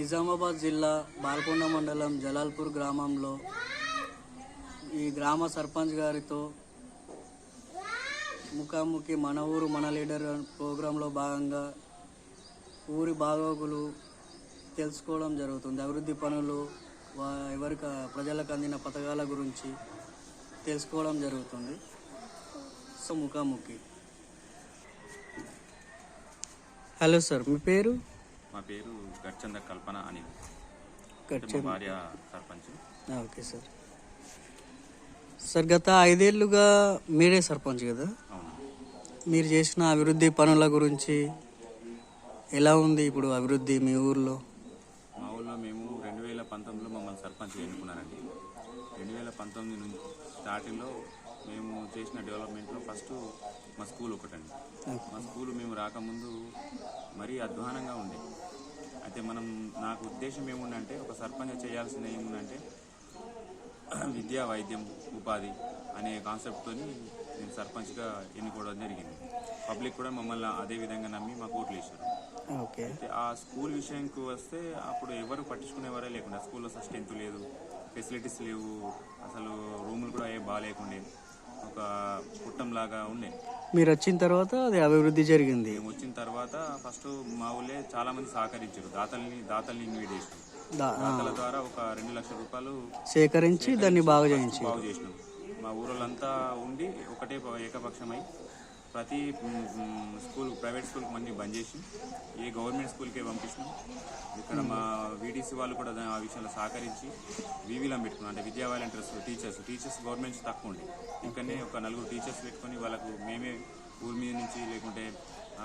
నిజామాబాద్ జిల్లా బాల్కొండ మండలం జలాల్పూర్ గ్రామంలో ఈ గ్రామ సర్పంచ్ గారితో ముఖాముఖి మన ఊరు మన లీడర్ ప్రోగ్రాంలో భాగంగా ఊరి బాగోగులు తెలుసుకోవడం జరుగుతుంది. అభివృద్ధి పనులు ఎవరికి ప్రజలకు అందిన పథకాల గురించి తెలుసుకోవడం జరుగుతుంది. సో ముఖాముఖి. హలో సార్ మీ పేరు? మా పేరు గడ్చంద కల్పన అని. భార్య సర్పంచ్. Okay sir. సార్ గత ఐదేళ్ళుగా మీరే సర్పంచ్ కదా? అవును. మీరు చేసిన అభివృద్ధి పనుల గురించి ఎలా ఉంది ఇప్పుడు అభివృద్ధి మీ ఊర్లో? మా ఊళ్ళో మేము రెండు వేల పంతొమ్మిదిలో మమ్మల్ని సర్పంచ్ ఎన్నుకున్నారండి. రెండు వేల పంతొమ్మిది నుంచి స్టార్టింగ్లో మేము చేసిన డెవలప్మెంట్లో ఫస్ట్ మా స్కూల్ ఒకటండి. మా స్కూల్ మేము రాకముందు మరీ అధ్వానంగా ఉండే. అయితే మనం నాకు ఉద్దేశం ఏముందంటే ఒక సర్పంచ్ చేయాల్సిన ఏముందంటే విద్య వైద్యం ఉపాధి అనే కాన్సెప్ట్తో నేను సర్పంచ్గా ఎన్నుకోవడం జరిగింది. పబ్లిక్ కూడా మమ్మల్ని అదే విధంగా నమ్మి మాకు ఓట్లు వేశారు. ఓకే. అయితే ఆ స్కూల్ విషయంకి వస్తే అప్పుడు ఎవరు పట్టించుకునేవారే లేకుండా స్కూల్లో అసలు స్ట్రెంత్ లేదు ఫెసిలిటీస్ లేవు అసలు రూములు కూడా ఏ బాగాలేకుండే. ఒక కుట్టంలాగా ఉండే. మీరు వచ్చిన తర్వాత అది అభివృద్ధి జరిగింది. మేము వచ్చిన తర్వాత ఫస్ట్ మా ఊళ్ళే చాలా మంది సహకరించారు. దాతల్ని దాతల్ని ఇన్వైట్ చేసినాం. దాతల ద్వారా ఒక రెండు లక్షల రూపాయలు సేకరించి దాన్ని బాగా చేయించి బాగు చేసినాం. మా ఊరోళ్ళంతా ఉండి ఒకటే ఏకపక్షమై ప్రతి స్కూల్ ప్రైవేట్ స్కూల్కి మంది బంద్ చేసి ఏ గవర్నమెంట్ స్కూల్కే పంపిస్తున్నాం ఇక్కడ మా వీడీసీ వాళ్ళు కూడా ఆ విషయంలో సహకరించి వీవీలం పెట్టుకున్నాం అంటే విద్యా వాలంటీర్స్ టీచర్స్ టీచర్స్ గవర్నమెంట్ తక్కువ ఉండే. ఇక్కడనే ఒక నలుగురు టీచర్స్ పెట్టుకొని వాళ్ళకు మేమే ఊరి మీద నుంచి లేకుంటే